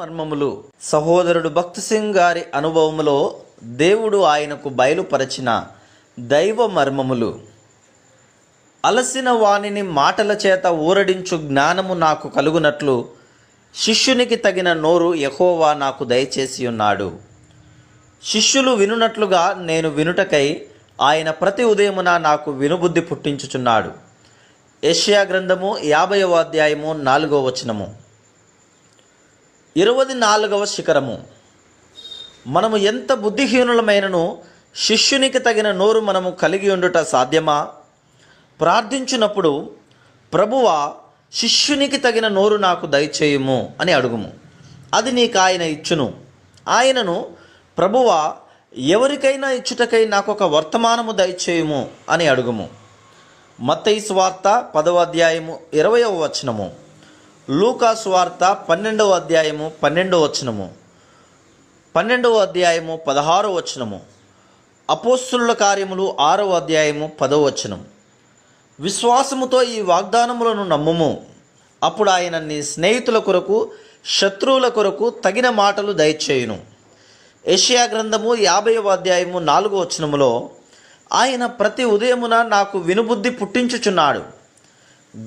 మర్మములు. సహోదరుడు భక్త్ సింగ్ గారి అనుభవములో దేవుడు ఆయనకు బయలుపరచిన దైవ మర్మములు. అలసిన వానిని మాటల చేత ఊరడించు జ్ఞానము నాకు కలుగునట్లు శిష్యునికి తగిన నోరు యహోవా నాకు దయచేసి ఉన్నాడు. శిష్యులు వినునట్లుగా నేను వినుటకై ఆయన ప్రతి ఉదయమున నాకు వినుబుద్ధి పుట్టించుచున్నాడు. యష్యా గ్రంథము యాభైవ అధ్యాయము నాలుగో వచనము. ఇరవై నాలుగవ శిఖరము. మనము ఎంత బుద్ధిహీనులమైనను శిష్యునికి తగిన నోరు మనము కలిగి ఉండుట సాధ్యమా? ప్రార్థించినప్పుడు ప్రభువ శిష్యునికి తగిన నోరు నాకు దయచేయము అని అడుగుము. అది నీకు ఆయన ఇచ్చును. ఆయనను ప్రభువ ఎవరికైనా ఇచ్చుటకై నాకు ఒక వర్తమానము దయచేయము అని అడుగుము. మత్తయి స్వార్త పదవ అధ్యాయము ఇరవయవ వచనము. లూకాసు వార్త పన్నెండవ అధ్యాయము పన్నెండవ వచనము. పన్నెండవ అధ్యాయము పదహారవ వచనము. అపోస్తుల కార్యములు ఆరవ అధ్యాయము పదవ వచనం విశ్వాసముతో ఈ వాగ్దానములను నమ్ముము. అప్పుడు ఆయన నీ స్నేహితుల కొరకు శత్రువుల కొరకు తగిన మాటలు దయచేయును. ఏషియా గ్రంథము యాభైవ అధ్యాయము నాలుగో వచనములో ఆయన ప్రతి ఉదయమున నాకు వినుబుద్ధి పుట్టించుచున్నాడు.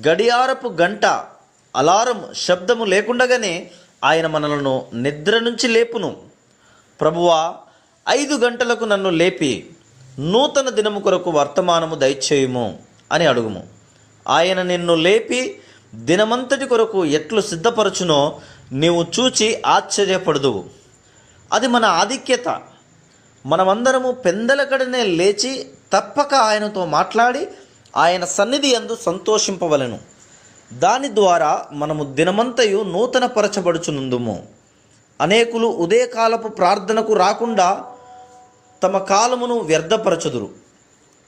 గడియారపు గంట అలారం శబ్దము లేకుండగానే ఆయన మనలను నిద్ర నుంచి లేపును. ప్రభువా ఐదు గంటలకు నన్ను లేపి నూతన దినము కొరకు వర్తమానము దయచేయుము అని అడుగుము. ఆయన నిన్ను లేపి దినమంతటి కొరకు ఎట్లు సిద్ధపరచునో నీవు చూచి ఆశ్చర్యపడదువు అది మన ఆధిక్యత. మనమందరము పెందలకడనే లేచి తప్పక ఆయనతో మాట్లాడి ఆయన సన్నిధి అందు సంతోషింపవలెను. దాని ద్వారా మనము దినమంతయు నూతన పరచబడుచునుందుము అనేకులు ఉదయకాలపు ప్రార్థనకు రాకుండా తమ కాలమును వ్యర్థపరచుదురు.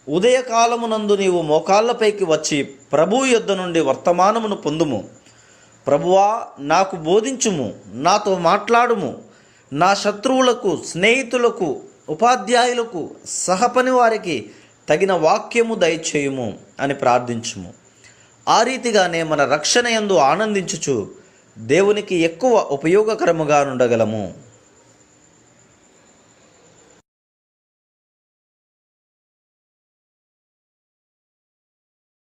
ఉదయకాలమునందు నీవు మోకాళ్ళపైకి వచ్చి ప్రభు యొద్ద నుండి వర్తమానమును పొందుము. ప్రభువా నాకు బోధించుము నాతో మాట్లాడుము. నా శత్రువులకు స్నేహితులకు ఉపాధ్యాయులకు సహపని వారికి తగిన వాక్యము దయచేయుము అని ప్రార్థించుము. ఆ రీతిగానే మన రక్షణ యందు ఆనందించుచు దేవునికి ఎక్కువ ఉపయోగకరముగా ఉండగలము